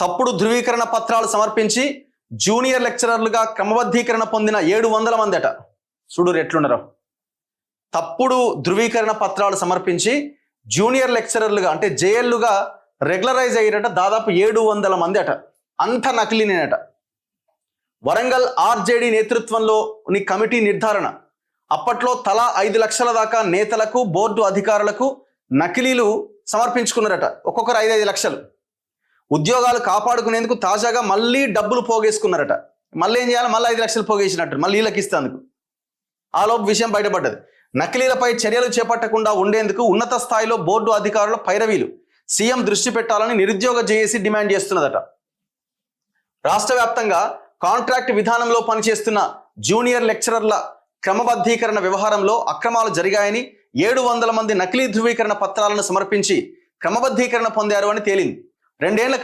తప్పుడు ధృవీకరణ పత్రాలు సమర్పించి జూనియర్ లెక్చరర్లుగా క్రమబద్ధీకరణ పొందిన ఏడు వందల మంది అట. చూడు ఎట్లుండరు తప్పుడు ధృవీకరణ పత్రాలు సమర్పించి జూనియర్ లెక్చరర్లుగా అంటే జేఎల్లుగా రెగ్యులరైజ్ అయ్యారట దాదాపు ఏడు వందల మంది అట. అంత నకిలీనేనట. వరంగల్ ఆర్జేడి నేతృత్వంలోని కమిటీ నిర్ధారణ. అప్పట్లో తలా ఐదు లక్షల దాకా నేతలకు బోర్డు అధికారులకు నకిలీలు సమర్పించుకున్నారట. ఒక్కొక్కరు ఐదు ఐదు లక్షలు. ఉద్యోగాలు కాపాడుకునేందుకు తాజాగా మళ్ళీ డబ్బులు పోగేసుకున్నారట. మళ్ళీ ఏం చేయాలి? మళ్ళీ ఐదు లక్షలు పోగేసినట్టు. మళ్ళీ వీళ్ళకి ఇస్తేందుకు. ఆలోపు విషయం బయటపడ్డది. నకిలీలపై చర్యలు చేపట్టకుండా ఉండేందుకు ఉన్నత స్థాయిలో బోర్డు అధికారుల పైరవీలు. సీఎం దృష్టి పెట్టాలని నిరుద్యోగ జేఏసీ డిమాండ్ చేస్తున్నదట. రాష్ట్ర వ్యాప్తంగా కాంట్రాక్ట్ విధానంలో పనిచేస్తున్న జూనియర్ లెక్చరర్ల క్రమబద్ధీకరణ వ్యవహారంలో అక్రమాలు జరిగాయని ఏడు వందల మంది నకిలీ ధృవీకరణ పత్రాలను సమర్పించి క్రమబద్ధీకరణ పొందారు అని తేలింది. రెండేళ్ళ